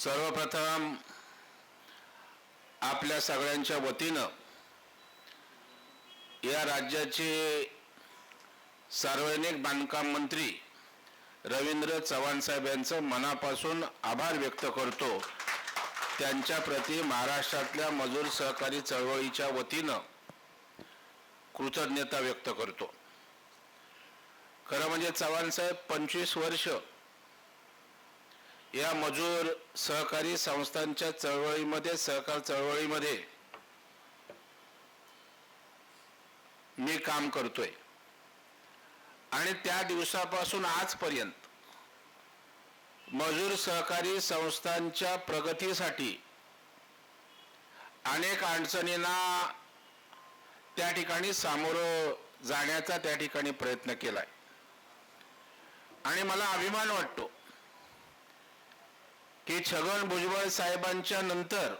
सर्वप्रथम आपल्या सगळ्यांच्या वतीनं या राज्याचे सार्वजनिक बांधकाम मंत्री रवींद्र चव्हाण साहेब यांचं मनापासून आभार व्यक्त करतो. त्यांच्याप्रती महाराष्ट्रातल्या मजूर सहकारी चळवळीच्या वतीनं कृतज्ञता व्यक्त करतो. खरं म्हणजे चव्हाण साहेब पंचवीस वर्ष या मजूर सहकारी संस्थांच्या चळवळीमध्ये सहकार चळवळीमध्ये मी काम करतोय. आणि त्या दिवसापासून आजपर्यंत मजूर सहकारी संस्थांच्या प्रगतीसाठी अनेक अडचणींना त्या ठिकाणी सामोरं जाण्याचा त्या ठिकाणी प्रयत्न केलाय. आणि मला अभिमान वाटतो की छगन भुजबळ साहेबांच्या नंतर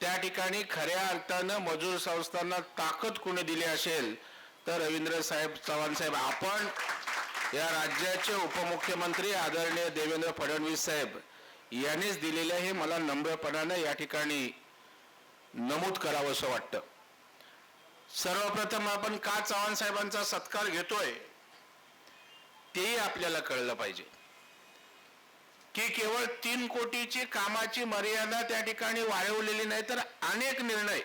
त्या ठिकाणी खऱ्या अर्थानं मजूर संस्थांना ताकद कोणी दिली असेल तर रवींद्र साहेब चव्हाण साहेब. आपण या राज्याचे उपमुख्यमंत्री आदरणीय देवेंद्र फडणवीस साहेब यांनीच दिलेलं हे मला नम्रपणानं या ठिकाणी नमूद करावंसं वाटतं. सर्वप्रथम आपण का चव्हाण साहेबांचा सत्कार घेतोय तेही आपल्याला कळलं पाहिजे. की केवळ तीन कोटीची कामाची मर्यादा त्या ठिकाणी वाढवलेली नाही तर अनेक निर्णय.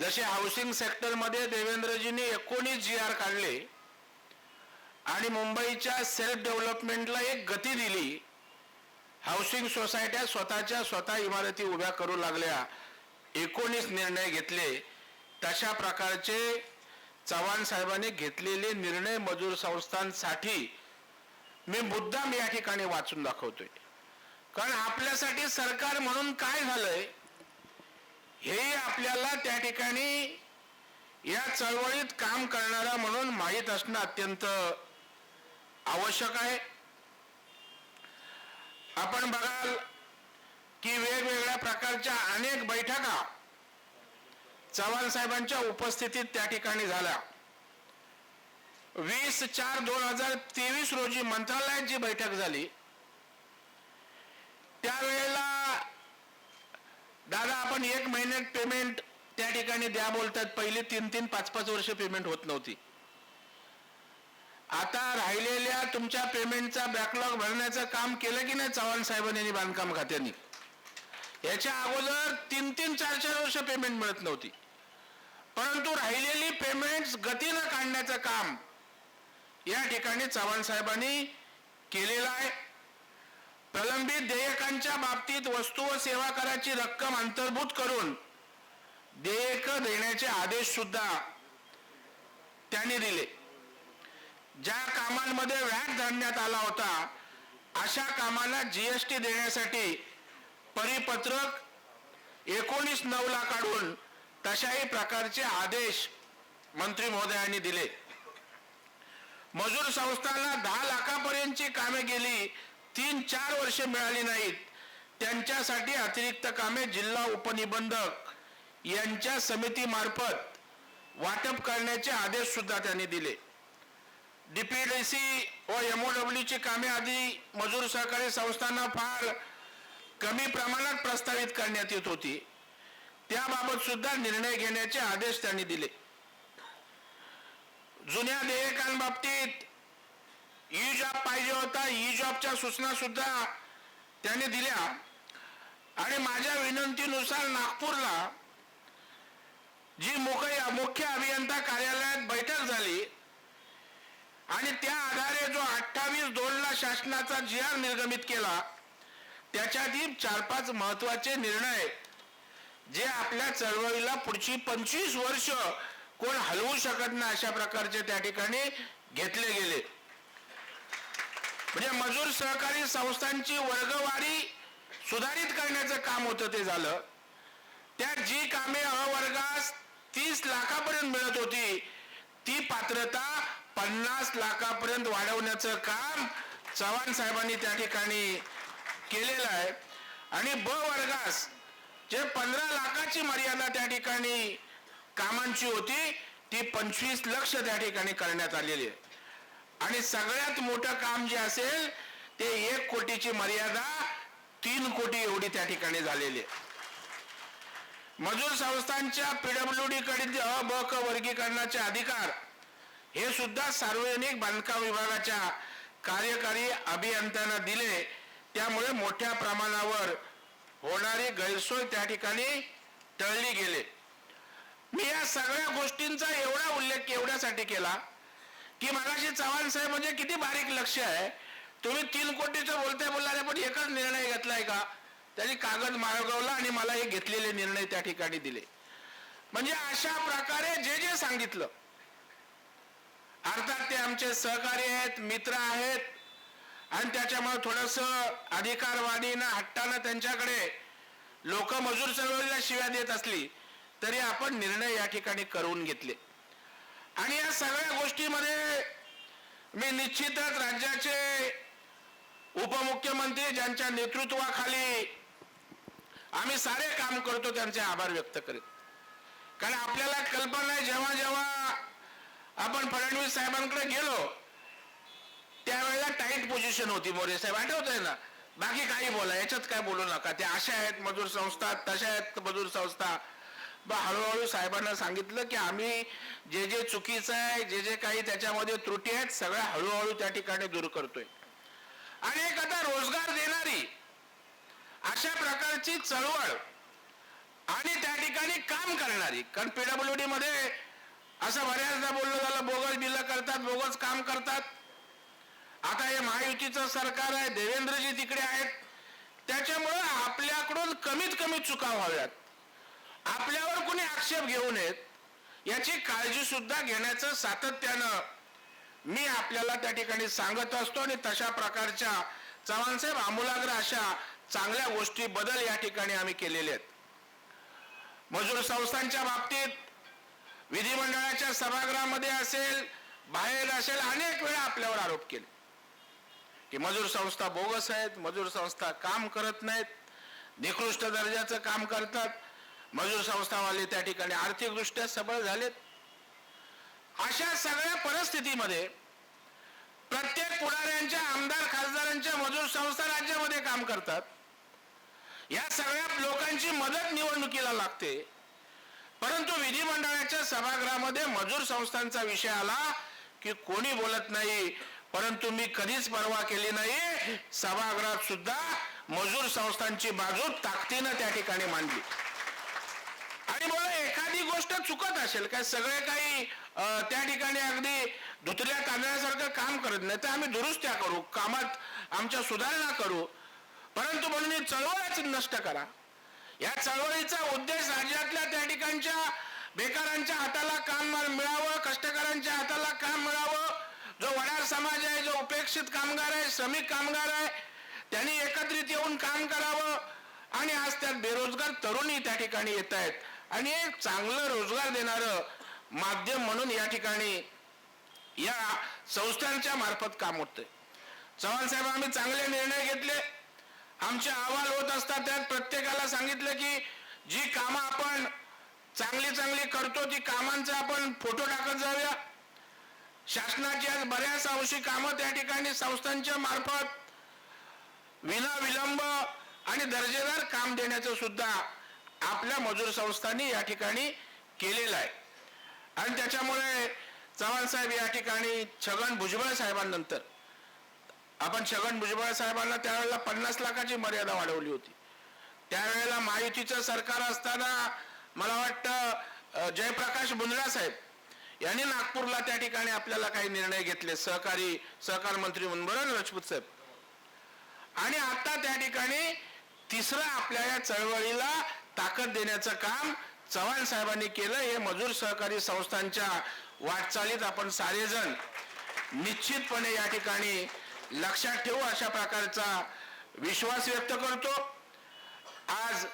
जसे हाऊसिंग सेक्टरमध्ये देवेंद्रजींनी एकोणीस जी आर काढले आणि मुंबईच्या सेल्फ डेव्हलपमेंटला एक गती दिली. हाऊसिंग सोसायट्या स्वतःच्या स्वतः इमारती उभ्या करू लागल्या एकोणीस निर्णय घेतले. तशा प्रकारचे चव्हाण साहेबांनी घेतलेले निर्णय मजूर संस्थांसाठी मी मुद्दाम या ठिकाणी वाचून दाखवतोय. कारण आपल्यासाठी सरकार म्हणून काय झालंय हे आपल्याला त्या ठिकाणी या चळवळीत काम करणारा म्हणून माहीत असणं अत्यंत आवश्यक आहे. आपण बघाल की वेगवेगळ्या प्रकारच्या अनेक बैठका चव्हाण साहेबांच्या उपस्थितीत त्या ठिकाणी झाल्या. वीस चार दोन हजार तेवीस रोजी मंत्रालयात जी बैठक झाली त्यावेळेला दादा आपण एक महिन्यात पेमेंट त्या ठिकाणी द्या बोलतात. पहिले तीन तीन पाच पाच वर्ष पेमेंट होत नव्हती. आता राहिलेल्या तुमच्या पेमेंटचा बॅकलॉग भरण्याचं काम केलं की नाही चव्हाण साहेबांनी बांधकाम खात्याने? याच्या अगोदर तीन तीन चार चार वर्ष पेमेंट मिळत नव्हती. परंतु राहिलेली पेमेंट गतीनं काढण्याचं काम या ठिकाणी चव्हाण साहेबांनी केलेला आहे. प्रलंबित देयकांच्या बाबतीत वस्तू व सेवा कराची रक्कम अंतर्भूत करून देयक देण्याचे आदेश सुद्धा त्यांनी दिले. ज्या कामांमध्ये व्याज धरण्यात आला होता अशा कामाला जीएसटी देण्यासाठी परिपत्रक एकोणीस नऊला काढून तशाही प्रकारचे आदेश मंत्री महोदयांनी दिले. मजूर संस्थांना दहा लाखापर्यंतची कामे गेली तीन चार वर्षे मिळाली नाहीत. त्यांच्यासाठी अतिरिक्त कामे जिल्हा उपनिबंधक यांच्या समितीमार्फत वाटप करण्याचे आदेश सुद्धा त्यांनी दिले. डीपीडीसी व एमओडब्ल्यू ची कामे आधी मजूर सहकारी संस्थांना फार कमी प्रमाणात प्रस्तावित करण्यात येत होती. त्याबाबत सुद्धा निर्णय घेण्याचे आदेश त्यांनी दिले. जुन्या देयकांबाबतीत ई जॉब पाहिजे होता ई जॉबच्या सूचना सुद्धा त्याने दिल्या. आणि माझ्या विनंतीनुसार नागपूरला जी मुख्य मुख्य अभियंता कार्यालयात बैठक झाली आणि त्या आधारे जो अठ्ठावीस दोनला शासनाचा जी आर निर्गमित केला त्याच्यातील चार पाच महत्त्वाचे निर्णय जे आपल्या चळवळीला पुढची पंचवीस वर्ष कोण हलवू शकत नाही अशा प्रकारचे त्या ठिकाणी घेतले गेले. म्हणजे मजूर सहकारी संस्थांची वर्गवारी सुधारित करण्याचं काम होतं ते झालं. त्या जी कामे अ वर्गास तीस लाखापर्यंत मिळत होती ती पात्रता पन्नास लाखापर्यंत वाढवण्याचं काम चव्हाण साहेबांनी त्या ठिकाणी केलेलं आहे. आणि ब वर्गास जे पंधरा लाखाची मर्यादा त्या ठिकाणी कामांची होती ती पंचवीस लक्ष त्या ठिकाणी करण्यात आलेली आहे. आणि सगळ्यात मोठं काम जे असेल ते एक कोटीची मर्यादा तीन कोटी एवढी त्या ठिकाणी झालेली आहे. मजूर संस्थांच्या पीडब्ल्यूडी कडील अ ब क वर्गीकरणाचे अधिकार हे सुद्धा सार्वजनिक बांधकाम विभागाच्या कार्यकारी अभियंत्यांना दिले. त्यामुळे मोठ्या प्रमाणावर होणारी गैरसोय त्या ठिकाणी टळली गेले. या सगळ्या गोष्टींचा एवढा उल्लेख एवढ्यासाठी केला की मगाशी चव्हाण साहेब म्हणजे किती बारीक लक्ष आहे. तुम्ही तीन कोटीचं बोलताय बोलणारे पण एकच निर्णय घेतलाय का? त्याची कागद मागवला आणि मला हे घेतलेले निर्णय त्या ठिकाणी दिले. म्हणजे अशा प्रकारे जे जे सांगितलं अर्थात ते आमचे सहकारी आहेत मित्र आहेत आणि त्याच्यामुळे थोडस अधिकारवादीनं हट्टानं त्यांच्याकडे लोक मजूर चळवळीला शिव्या देत असली तरी आपण निर्णय या ठिकाणी करून घेतले. आणि या सगळ्या गोष्टीमध्ये मी निश्चितच राज्याचे उपमुख्यमंत्री ज्यांच्या नेतृत्वाखाली आम्ही सारे काम करतो त्यांचे आभार व्यक्त करेन कारण आपल्याला कल्पना आहे जेव्हा जेव्हा आपण फडणवीस साहेबांकडे गेलो त्यावेळेला टाईट पोझिशन होती मोरे साहेब. आठवत आहे ना? बाकी काही बोला याच्यात काय बोलू नका. ते अशा आहेत मजूर संस्था तशा आहेत मजूर संस्था. मग हळूहळू साहेबांना सांगितलं की आम्ही जे जे चुकीचं आहे जे जे काही त्याच्यामध्ये त्रुटी आहेत सगळ्या हळूहळू त्या ठिकाणी दूर करतोय. आणि एक आता रोजगार देणारी अशा प्रकारची चळवळ आणि त्या ठिकाणी काम करणारी कारण पीडब्ल्यूडी मध्ये असं बऱ्याचदा बोललं झालं बोगस बिल करतात बोगस काम करतात. आता हे महायुतीचं सरकार आहे देवेंद्रजी तिकडे आहेत. त्याच्यामुळं आपल्याकडून कमीत कमी चुका व्हाव्यात. आपल्यावर कुणी आक्षेप घेऊ नयेत याची काळजी सुद्धा घेण्याचं सातत्यानं मी आपल्याला त्या ठिकाणी सांगत असतो आणि तशा प्रकारच्या चव्हाणसाहेब आमूलाग्र अशा चांगल्या गोष्टी बदल या ठिकाणी आम्ही केलेले आहेत. मजूर संस्थांच्या बाबतीत विधिमंडळाच्या सभागृहामध्ये असेल बाहेर असेल अनेक वेळा आपल्यावर आरोप केले. की मजूर संस्था बोगस आहेत मजूर संस्था काम करत नाहीत निकृष्ट दर्जाचं काम करतात मजूर संस्थावाले त्या ठिकाणी आर्थिकदृष्ट्या सबळ झालेत. अशा सगळ्या परिस्थितीमध्ये प्रत्येक पुढाऱ्यांच्या आमदार खासदारांच्या मजूर संस्था राज्यामध्ये काम करतात. या सगळ्या लोकांची मदत निवडणुकीला लागते. परंतु विधिमंडळाच्या सभागृहामध्ये मजूर संस्थांचा विषय आला की कोणी बोलत नाही परंतु मी कधीच परवा केली नाही. सभागृहात सुद्धा मजूर संस्थांची बाजू ताकदीनं त्या ठिकाणी मांडली आणि मला एखादी गोष्ट चुकत असेल काय सगळे काही त्या ठिकाणी अगदी धुतल्या तांदळासारखं काम करत नाही तर आम्ही दुरुस्त्या करू कामात आमच्या सुधारणा करू. परंतु म्हणून ही चळवळच नष्ट करा. या चळवळीचा उद्देश राज्यातल्या त्या ठिकाणच्या बेकारांच्या हाताला काम मिळावं कष्टकऱ्यांच्या हाताला काम मिळावं. जो वडार समाज आहे जो उपेक्षित कामगार आहे श्रमिक कामगार आहे त्यांनी एकत्रित येऊन काम करावं. आणि आज त्यात बेरोजगार तरुणी त्या ठिकाणी येत आहेत. आणि एक चांगलं रोजगार देणारं माध्यम म्हणून या ठिकाणी या संस्थांच्या मार्फत काम होतंय. चव्हाण साहेब आम्ही चांगले निर्णय घेतले. आमचे अहवाल होत असतात त्यात प्रत्येकाला सांगितलं की जी कामं आपण चांगली चांगली करतो ती कामांचा आपण फोटो टाकत जाऊया. शासनाची आज बऱ्याच अंशी कामं त्या ठिकाणी संस्थांच्या मार्फत विना विलंब आणि दर्जेदार काम देण्याचं सुद्धा आपल्या मजूर संस्थांनी या ठिकाणी केलेलं आहे. आणि त्याच्यामुळे चव्हाण साहेब या ठिकाणी छगन भुजबळ साहेबांनंतर आपण छगन भुजबळ साहेबांना त्यावेळेला पन्नास लाखाची मर्यादा वाढवली होती. त्यावेळेला महायुतीचं सरकार असताना मला वाटतं जयप्रकाश बुंदरा साहेब यांनी नागपूरला त्या ठिकाणी आपल्याला काही निर्णय घेतले सहकारी सहकार मंत्री म्हणून बरोबर राजपूत साहेब? आणि आता त्या ठिकाणी तिसरा आपल्या या चळवळीला ताकद देण्याचं काम चव्हाण साहेबांनी केलं. हे मजूर सहकारी संस्थांच्या वाटचालीत आपण सारेजण निश्चितपणे या ठिकाणी लक्षात ठेवू अशा प्रकारचा विश्वास व्यक्त करतो. आज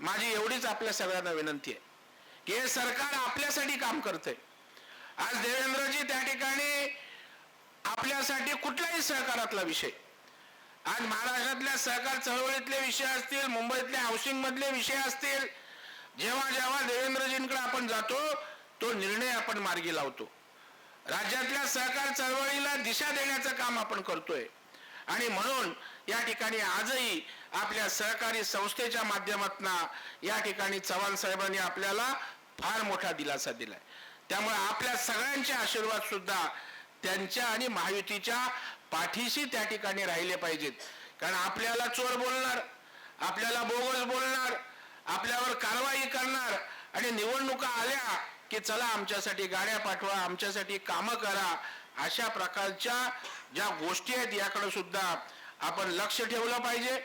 माझी एवढीच आपल्या सगळ्यांना विनंती आहे की हे सरकार आपल्यासाठी काम करतंय. आज देवेंद्रजी त्या ठिकाणी आपल्यासाठी कुठल्याही सहकारातला विषय आज महाराष्ट्रातल्या सहकार चळवळीतले विषय असतील मुंबईतल्या हाऊसिंग मधले विषय असतील जेव्हा जेव्हा देवेंद्रजींकडे आपण जातो तो निर्णय आपण मार्गी लावतो. राज्यातल्या सहकार चळवळीला दिशा देण्याचं काम आपण करतोय. आणि म्हणून या ठिकाणी आजही आपल्या सहकारी संस्थेच्या माध्यमातून या ठिकाणी चव्हाण साहेबांनी आपल्याला फार मोठा दिलासा दिलाय. त्यामुळे आपल्या सगळ्यांचे आशीर्वाद सुद्धा त्यांच्या आणि महायुतीच्या पाठीशी त्या ठिकाणी राहिले पाहिजेत. कारण आपल्याला चोर बोलणार आपल्याला बोगस बोलणार आपल्यावर कारवाई करणार. आणि निवडणुका आल्या की चला आमच्यासाठी गाड्या पाठवा आमच्यासाठी कामं करा. अशा प्रकारच्या ज्या गोष्टी आहेत याकडे सुद्धा आपण लक्ष ठेवलं पाहिजे.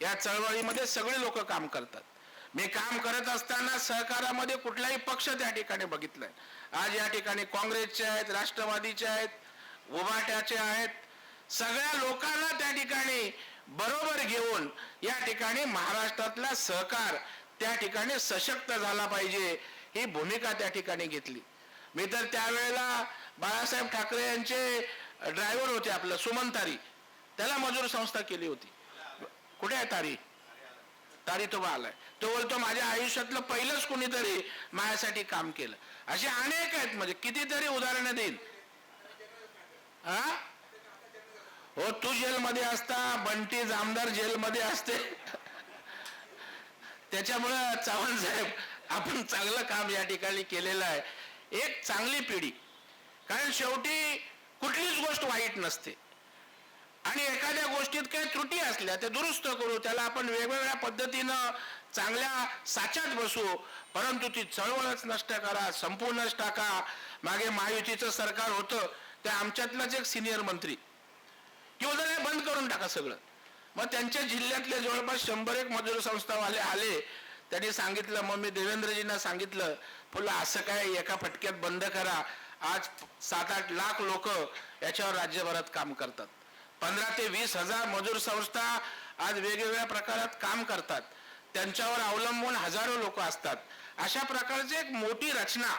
या चळवळीमध्ये सगळे लोक काम करतात. मी काम करत असताना सहकारामध्ये कुठलाही पक्ष त्या ठिकाणी बघितलाय. आज या ठिकाणी काँग्रेसचे आहेत राष्ट्रवादीचे आहेत उभाट्याचे आहेत सगळ्या लोकांना त्या ठिकाणी बरोबर घेऊन या ठिकाणी महाराष्ट्रातला सहकार त्या ठिकाणी सशक्त झाला पाहिजे ही भूमिका त्या ठिकाणी घेतली. मी तर त्यावेळेला बाळासाहेब ठाकरे यांचे ड्रायव्हर होते आपलं सुमन तारी. त्याला मजूर संस्था केली होती. कुठे आहे तारी? तारी तो आलाय. तो बोलतो माझ्या आयुष्यातलं पहिलंच कुणीतरी माझ्यासाठी काम केलं. असे अनेक आहेत म्हणजे कितीतरी उदाहरणं देईन. हा हो तू जेलमध्ये असता बंटी जामदार जेलमध्ये असते. त्याच्यामुळं चव्हाण साहेब आपण चांगलं काम या ठिकाणी केलेलं आहे. एक चांगली पिढी. कारण शेवटी कुठलीच गोष्ट वाईट नसते. आणि एखाद्या गोष्टीत काही त्रुटी असल्या ते दुरुस्त करू त्याला आपण वेगवेगळ्या पद्धतीनं चांगल्या साच्यात बसू. परंतु ती चळवळच नष्ट करा संपूर्णच टाका. मागे महायुतीचं सरकार होतं त्या आमच्यातलाच एक सिनियर मंत्री. किंवा जर हे बंद करून टाका सगळं. मग त्यांच्या जिल्ह्यातले जवळपास शंभर एक मजूर संस्थावाले आले. त्यांनी सांगितलं मग मी देवेंद्रजींना सांगितलं फुलं असं काय एका फटक्यात बंद करा. आज सात आठ लाख लोक याच्यावर राज्यभरात काम करतात. पंधरा ते वीस हजार मजूर संस्था आज वेगवेगळ्या प्रकारात काम करतात. त्यांच्यावर अवलंबून हजारो लोक असतात. अशा प्रकारची एक मोठी रचना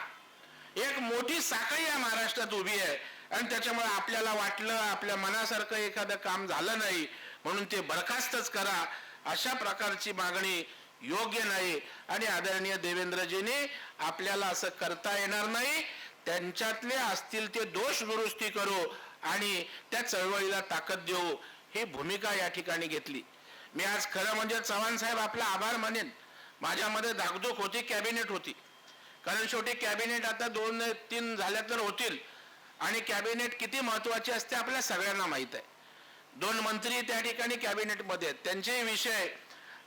एक मोठी साखळी या महाराष्ट्रात उभी आहे. आणि त्याच्यामुळे आपल्याला वाटलं आपल्या मनासारखं एखादं काम झालं नाही म्हणून ते बरखास्तच करा. अशा प्रकारची मागणी योग्य नाही. आणि आदरणीय देवेंद्रजींनी आपल्याला असं करता येणार नाही. त्यांच्यातले असतील ते दोष दुरुस्ती करू आणि त्या चळवळीला ताकद देऊ ही भूमिका या ठिकाणी घेतली. मी आज खरं म्हणजे चव्हाण साहेब आपला आभार मानेन. माझ्यामध्ये धाकधूक होती कॅबिनेट होती. कारण शेवटी कॅबिनेट आता दोन तीन झाल्या तर होतील. आणि कॅबिनेट किती महत्वाची असते आपल्या सगळ्यांना माहीत आहे. दोन मंत्री त्या ठिकाणी कॅबिनेटमध्ये आहेत. त्यांचे विषय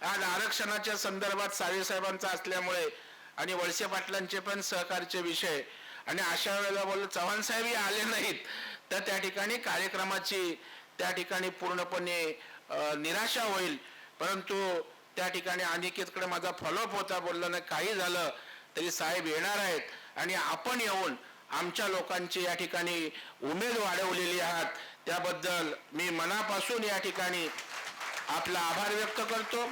आज आरक्षणाच्या संदर्भात सावे साहेबांचा असल्यामुळे आणि वळसे पाटलांचे पण सहकारचे विषय. आणि अशा वेळेला बोल चव्हाण साहेबही आले नाहीत. तर त्या ठिकाणी कार्यक्रमाची त्या ठिकाणी पूर्णपणे निराशा होईल. परंतु त्या ठिकाणी अनिकेतकडे माझा फॉलोअप होता. बोललं नाही काही झालं तरी साहेब येणार आहेत आणि आपण येऊन आमच्या लोकांची या ठिकाणी उमेद वाढवलेली आहात. त्याबद्दल मी मनापासून या ठिकाणी आपला आभार व्यक्त करतो.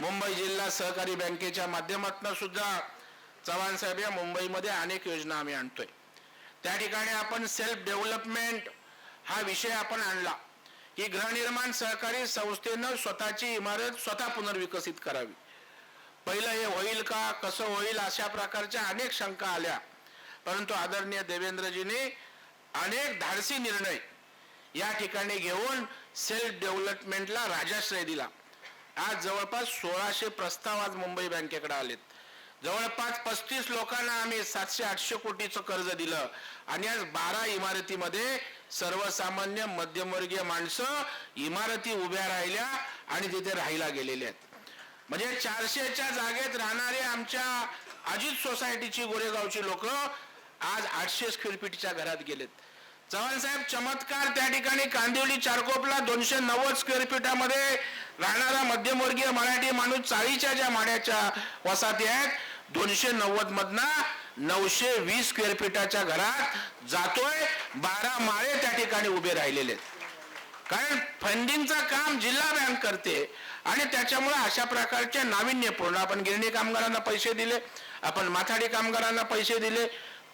मुंबई जिल्हा सहकारी बँकेच्या माध्यमातून सुद्धा चव्हाण साहेब या मुंबईमध्ये अनेक योजना आम्ही आणतोय. त्या ठिकाणी आपण सेल्फ डेव्हलपमेंट हा विषय आपण आणला. की गृहनिर्माण सहकारी संस्थेनं स्वतःची इमारत स्वतः पुनर्विकसित करावी. पहिलं हे होईल का कसं होईल अशा प्रकारच्या अनेक शंका आल्या. परंतु आदरणीय देवेंद्रजीने अनेक धाडसी निर्णय या ठिकाणी घेऊन सेल्फ डेव्हलपमेंटला राजाश्रय दिला. आज जवळपास सोळाशे प्रस्ताव आज मुंबई बँकेकडे आलेत. जवळपास पस्तीस लोकांना आम्ही सातशे आठशे कोटीचं कर्ज दिलं. आणि आज बारा इमारतीमध्ये सर्वसामान्य मध्यमवर्गीय माणसं इमारती उभ्या राहिल्या आणि तिथे राहायला गेलेले आहेत. म्हणजे चारशेच्या जागेत राहणारे आमच्या अजित सोसायटीची गोरेगावची लोक आज आठशे स्क्वेअर फीटच्या घरात गेलेत. चव्हाण साहेब चमत्कार त्या ठिकाणी कांदिवली चारकोपला दोनशे नव्वद स्क्वेअर फीटामध्ये राहणारा मध्यमवर्गीय मराठी माणूस चाळीच्या ज्या माड्याच्या वसाती आहेत दोनशे नव्वद मधना नऊशे वीस स्क्वेअर फीटाच्या घरात जातोय. बारा माळे त्या ठिकाणी उभे राहिलेले आहेत. कारण फंडिंगचं काम जिल्हा बँक करते आणि त्याच्यामुळे अशा प्रकारचे नाविन्यपूर्ण आपण गिरणी कामगारांना पैसे दिले आपण माथाडी कामगारांना पैसे दिले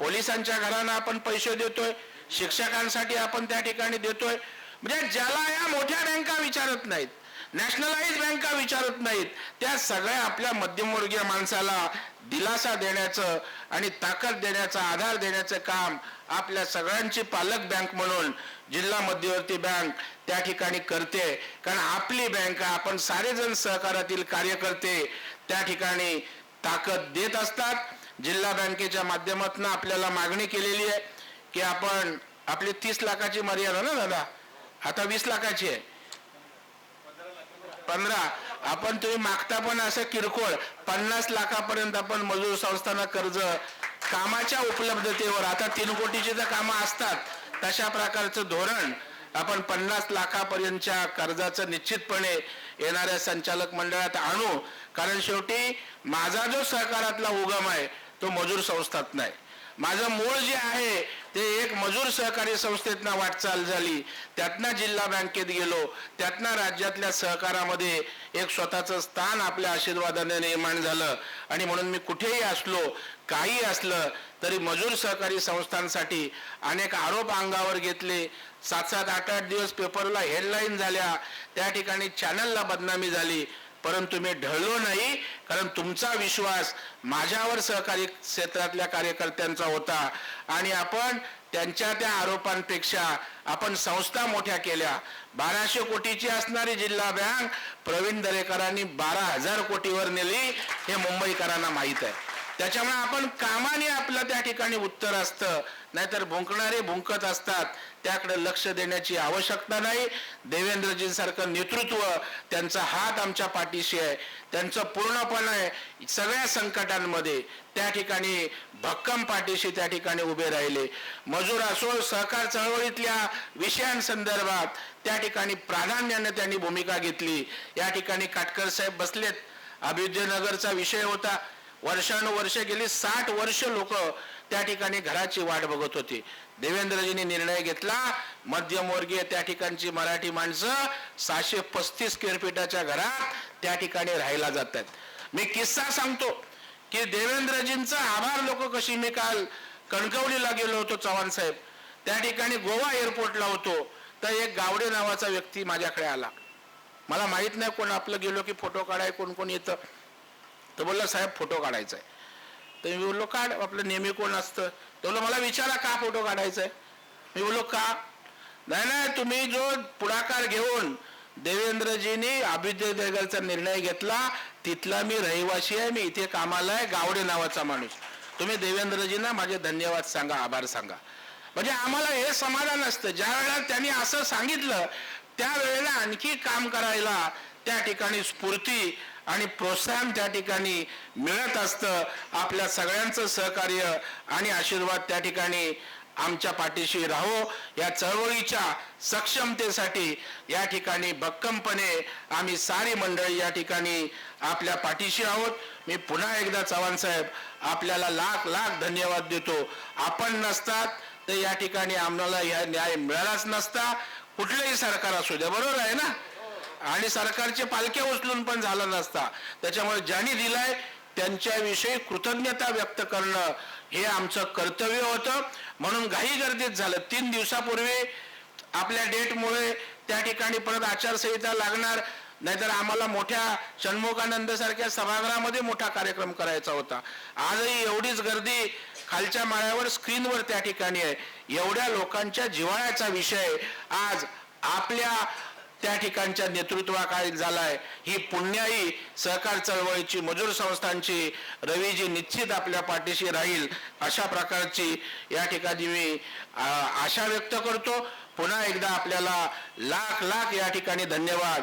पोलिसांच्या घरांना आपण पैसे देतोय शिक्षकांसाठी आपण त्या ठिकाणी देतोय. म्हणजे ज्याला या मोठ्या बँका विचारत नाहीत नॅशनलाइज बँका विचारत नाहीत त्या सगळ्या आपल्या मध्यमवर्गीय माणसाला दिलासा देण्याचं आणि ताकद देण्याचं आधार देण्याचं काम आपल्या सगळ्यांची पालक बँक म्हणून जिल्हा मध्यवर्ती बँक त्या ठिकाणी करते. कारण आपली बँक आपण सारेजण सहकारातील कार्यकर्ते त्या ठिकाणी ताकद देत असतात. जिल्हा बँकेच्या माध्यमातून आपल्याला मागणी केलेली आहे की आपण आपली तीस लाखाची मर्यादा ना दादा? आता वीस लाखाची आहे. पंधरा. आपण तुम्ही मागता पण असं किरकोळ पन्नास लाखापर्यंत आपण मजूर संस्थांना कर्ज कामाच्या उपलब्धतेवर आता तीन कोटीची तर कामं असतात तशा प्रकारचं धोरण आपण पन्नास लाखापर्यंतच्या कर्जाचं निश्चितपणे येणाऱ्या संचालक मंडळात आणू. कारण शेवटी माझा जो सहकारातला उगम आहे तो मजूर संस्थात नाही. माझं मूळ जे आहे ते एक मजूर सहकारी संस्थेतनं वाटचाल झाली. त्यातनं जिल्हा बँकेत गेलो. त्यातनं राज्यातल्या सहकारामध्ये एक स्वतःचं स्थान आपल्या आशीर्वादाने निर्माण झालं. आणि म्हणून मी कुठेही असलो काही असलं तरी मजूर सहकारी संस्थांसाठी अनेक आरोप अंगावर घेतले. सात सात आठ आठ दिवस पेपरला हेडलाईन झाल्या. त्या ठिकाणी चॅनलला बदनामी झाली. परंतु मी ढळलो नाही कारण तुमचा विश्वास माझ्यावर सहकारी क्षेत्रातल्या कार्यकर्त्यांचा होता. आणि आपण त्यांच्या त्या आरोपांपेक्षा आपण संस्था मोठ्या केल्या. बाराशे कोटीची असणारी जिल्हा बँक प्रवीण दरेकरांनी बारा हजार कोटीवर नेली हे मुंबईकरांना माहीत आहे. त्याच्यामुळे आपण कामाने आपलं त्या ठिकाणी उत्तर असतं. नाहीतर भुंकणारे भुंकत असतात. त्याकडे लक्ष देण्याची आवश्यकता नाही. देवेंद्रजींसारखं नेतृत्व त्यांचा हात आमच्या पाठीशी आहे. त्यांचं पूर्णपणे सगळ्या संकटांमध्ये त्या ठिकाणी भक्कम पाठीशी त्या ठिकाणी उभे राहिले. मजूर असो सहकार चळवळीतल्या विषयांसंदर्भात त्या ठिकाणी प्राधान्याने त्यांनी भूमिका घेतली. या ठिकाणी काटकर साहेब बसलेत. अभ्युदयनगरचा विषय होता. वर्षानुवर्ष गेली साठ वर्ष लोक त्या ठिकाणी घराची वाट बघत होती. देवेंद्रजींनी निर्णय घेतला. मध्यमवर्गीय त्या ठिकाणची मराठी माणसं सहाशे पस्तीस स्क्वेअर घरात त्या ठिकाणी राहायला जातात. मी किस्सा सांगतो की देवेंद्रजींचा आभार लोक कशी मी काल कणकवलीला गेलो होतो चव्हाण साहेब. त्या ठिकाणी गोवा एअरपोर्टला होतो. तर एक गावडे नावाचा व्यक्ती माझ्याकडे आला. मला माहीत नाही कोण आपलं गेलो की फोटो काढाय कोण कोण येतं. तर बोलला साहेब फोटो काढायचा आहे. तर मी बोललो काढ आपलं नेहमी कोण असतं? तर बोललो मला विचारा का फोटो काढायचा आहे मी बोललो का? नाही नाही तुम्ही जो पुढाकार घेऊन देवेंद्रजींनी अभिजय देगलचा निर्णय घेतला तिथला मी रहिवासी आहे मी इथे कामाला आहे गावडे नावाचा माणूस. तुम्ही देवेंद्रजींना माझे धन्यवाद सांगा आभार सांगा. म्हणजे आम्हाला हे समाधान असतं. ज्या वेळेला त्यांनी असं सांगितलं त्यावेळेला आणखी काम करायला त्या ठिकाणी स्फूर्ती आणि प्रोत्साहन त्या ठिकाणी मिळत असतं. आपल्या सगळ्यांचं सहकार्य आणि आशीर्वाद त्या ठिकाणी आमच्या पाठीशी राहो. या चळवळीच्या सक्षमतेसाठी या ठिकाणी भक्कमपणे आम्ही सारी मंडळी या ठिकाणी आपल्या पाठीशी आहोत. मी पुन्हा एकदा चव्हाण साहेब आपल्याला लाख लाख धन्यवाद देतो. आपण नसतात तर या ठिकाणी आम्हाला ह्या न्याय मिळालाच नसता. कुठलंही सरकार असू द्या बरोबर आहे ना? आणि सरकारचे पालखे उचलून पण झाला नसता. त्याच्यामुळे ज्यांनी दिलाय त्यांच्याविषयी कृतज्ञता व्यक्त करणं हे आमचं कर्तव्य होतं. म्हणून घाई गर्दीत झालं. तीन दिवसापूर्वी आपल्या डेटमुळे त्या ठिकाणी परत आचारसंहिता लागणार नाहीतर आम्हाला मोठ्या षण्मुखानंद सारख्या सभागृहामध्ये मोठा कार्यक्रम करायचा होता. आजही एवढीच गर्दी खालच्या माळ्यावर स्क्रीनवर त्या ठिकाणी आहे. एवढ्या लोकांच्या जिव्हाळ्याचा विषय. आज आपल्या त्या ठिकाणच्या नेतृत्वाखाली झालाय. ही पुण्याई सहकार चळवळीची मजूर संस्थांची रवीजी निश्चित आपल्या पाठीशी राहील अशा प्रकारची या ठिकाणी मी आशा व्यक्त करतो. पुन्हा एकदा आपल्याला लाख लाख या ठिकाणी धन्यवाद.